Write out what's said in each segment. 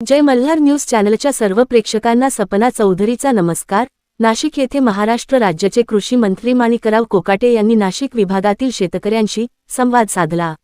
जय Malhar news चॅनलच्या सर्व प्रेक्षकांना सपना चौधरीचा नमस्कार. नाशिक येथे महाराष्ट्र राज्याचे कृषी मंत्री माणिकराव कोकाटे यांनी नाशिक विभागातील शेतकऱ्यांशी संवाद साधला.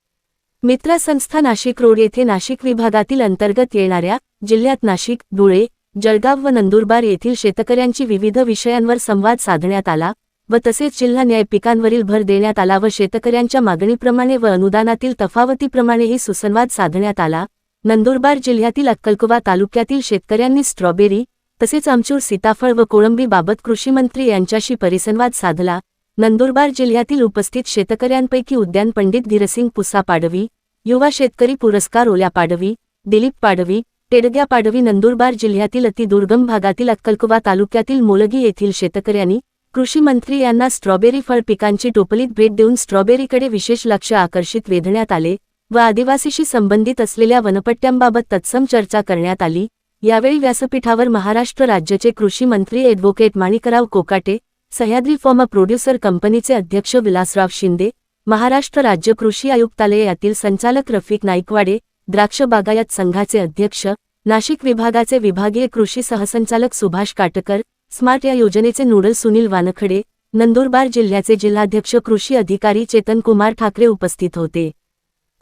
मित्र संस्था नाशिक रोड येथे नाशिक विभागातील अंतर्गत येणाऱ्या जिल्ह्यात नाशिक धुळे जळगाव व नंदुरबार येथील शेतकऱ्यांची विविध विषयांवर संवाद साधण्यात आला व तसेच जिल्हा न्याय पिकांवरील भर देण्यात आला व शेतकऱ्यांच्या मागणीप्रमाणे व अनुदानातील तफावतीप्रमाणेही सुसंवाद साधण्यात आला. नंदुरबार जिल्ह्यातील अक्कलकुवा तालुक्यातील शेतकऱ्यांनी स्ट्रॉबेरी तसेच आमचूर सीताफळ व कोळंबी बाबत कृषीमंत्री यांच्याशी परिसंवाद साधला. नंदुरबार जिल्ह्यातील उपस्थित शेतकऱ्यांपैकी उद्यान पंडित धीरसिंग पुसा पाडवी युवा शेतकरी पुरस्कार ओल्या पाडवी दिलीप पाडवी टेडग्या पाडवी नंदुरबार जिल्ह्यातील अतिदुर्गम भागातील अक्कलकुवा तालुक्यातील मोलगी येथील शेतकऱ्यांनी कृषी मंत्री यांना स्ट्रॉबेरी फळ पिकांची टोपलीत भेट देऊन स्ट्रॉबेरीकडे विशेष लक्ष आकर्षित वेधण्यात आले. व आदिवासीशी संबंधित असलेल्या वनपट्ट्यांबाबत तत्सम चर्चा करण्यात आली. यावेळी व्यासपीठावर महाराष्ट्र राज्याचे कृषी मंत्री ॲडव्होकेट माणिकराव कोकाटे सह्याद्री फॉर्मा प्रोड्युसर कंपनीचे अध्यक्ष विलासराव शिंदे महाराष्ट्र राज्य कृषी आयुक्तालयातील संचालक रफिक नाईकवाडे द्राक्ष बागायत संघाचे अध्यक्ष नाशिक विभागाचे विभागीय कृषी सहसंचालक सुभाष काटकर स्मार्ट या योजनेचे नूडल सुनील वानखडे नंदुरबार जिल्ह्याचे जिल्हाध्यक्ष कृषी अधिकारी चेतन कुमार ठाकरे उपस्थित होते.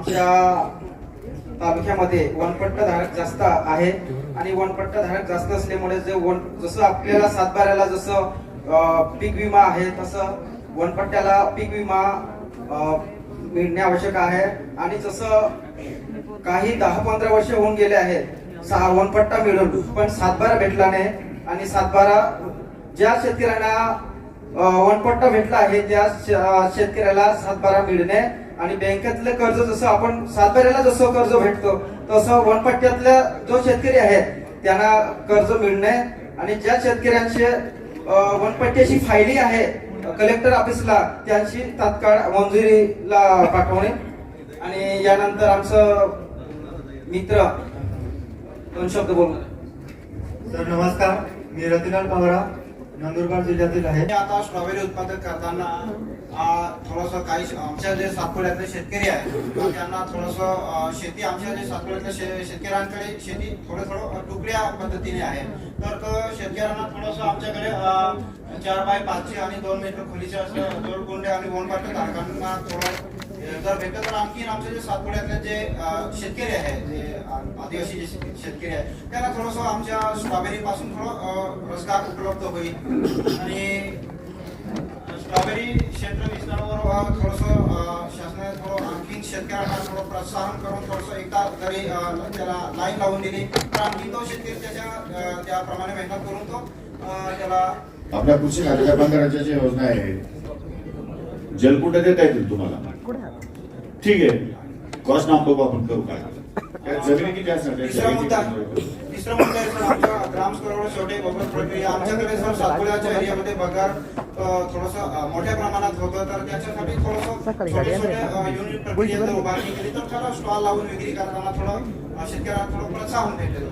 आमच्या तालुक्यामध्ये वनपट्टा धारक जास्त आहे आणि वनपट्टा धारक जास्त असल्यामुळे जे वन जसं आपल्याला सातबाऱ्याला जसं पीक विमा आहे तसं वनपट्ट्याला पीक विमा मिळणे आवश्यक आहे. आणि जसं काही दहा पंधरा वर्ष होऊन गेले आहेत सहा वनपट्टा मिळून पण सातबारा भेटला नाही. आणि सातबारा ज्या शेतकऱ्यांना वनपट्टा भेटला आहे त्या शेतकऱ्याला सातबारा मिळणे आणि बँकेतलं कर्ज जसं आपण सातबाऱ्याला जसं कर्ज भेटतो तसं वनपट्ट्यातल्या जो शेतकरी आहे त्यांना कर्ज मिळणे आणि ज्या शेतकऱ्यांचे वनपट्ट्याची फायली आहे कलेक्टर ऑफिसला त्यांची तात्काळ मंजुरीला पाठवणे. आणि यानंतर आमचं मित्र दोन शब्द बोलू सर नमस्कार. मी रतिलाल पवारा. नंदुरबार जिल्ह्यातील आहे. आता स्ट्रॉबेरी उत्पादन करताना थोडस काही आमच्या जे सातपुड्यातले शेतकरी आहेत त्यांना थोडस शेती आमच्या जे सातपुड्यातल्या शेतकऱ्यांकडे शेती थोडं थोडं अ, तुकड्या पद्धतीने आहे. तर तो शेतकऱ्यांना थोडस आमच्याकडे चार बाय पाचशे आणि दोन मीटर खोलीचे असं जोडकुंडे आणि वनपाट धारकांना थोडं जर भेटलं तर आणखी आमचे जे सातपुड्यातले जे शेतकरी आहे जे आदिवासी जे शेतकरी आहे त्यांना थोडस आमच्या स्ट्रॉबेरी पासून थोडं रोजगार उपलब्ध होईल. आणि स्ट्रॉबेरी क्षेत्र विस्तारावर थोडस शासनाने थोडं आणखी शेतकऱ्यांना थोडं प्रोत्साहन करून थोडस एकदा जरी त्याला लाईन लावून दिली. तर आणखी तो शेतकरी त्याच्या त्याप्रमाणे मेहनत करून तो त्याला आपल्या कृषी खात्याच्या योजना आहे जलकुंड देता येतील तुम्हाला? ठीक आहे. कॉस्ट नाम बघू आपण करू काय. काय जमिनी किती असणार तिसरा मुद्दा? तिसरा मुद्दा आहे सर आमच्या ग्राम स्तरावर शेवटी बघत प्रक्रिया. आमच्याकडे सर सातपुड्याच्या एरियामध्ये बगार थोडस मोठ्या प्रमाणात होतं तर त्याच्यासाठी थोडस युनिट उभारणी केली तर त्याला स्टॉल लावून विक्री करताना थोडं शेतकऱ्यांना थोडं प्रोत्साहन भेटेल.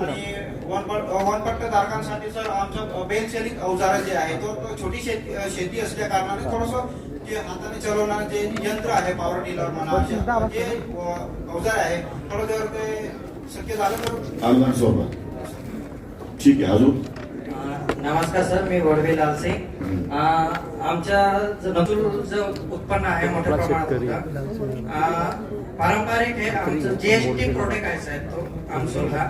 आणि वनपट वनपट्ट धारकांसाठी सर आमचं बेलशेलिक अवजार जे आहे तो छोटी शेती शेती असल्या कारणाने थोडस जे हाताने चालवणार जे यंत्र आहे पॉवर टिलर म्हणा जे अवजार आहे थोडं जर ते शक्य झालं तर ठीक आहे अजून? नमस्कार सर मी वडवे लालसिंग आमच्या ज- नतूर जो उत्पन्न आहे मोठ्या प्रमाणात पारंपरिक हे आमचं जीएसटी प्रोडक्ट आहे साहेब तो आमसूल हा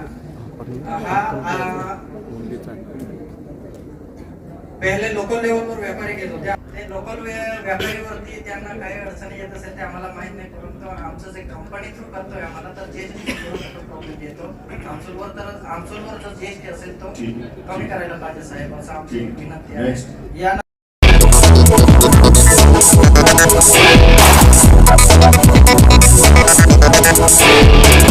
पहिले लोकल लेवलवर व्यापारी घेत होते. ते लोकल व्यापारीवरती त्यांना काही अडचणी येत असेल ते आम्हाला माहीत नाही परंतु आमचं जे कंपनी थ्रू करतोय आम्हाला तर जीएसटी प्रॉब्लेम येतो आमसूलवर तर आमसूलवर जर जीएसटी असेल तो. कमी करायला पाहिजे साहेब असं आमची विनंती आहे. या Thank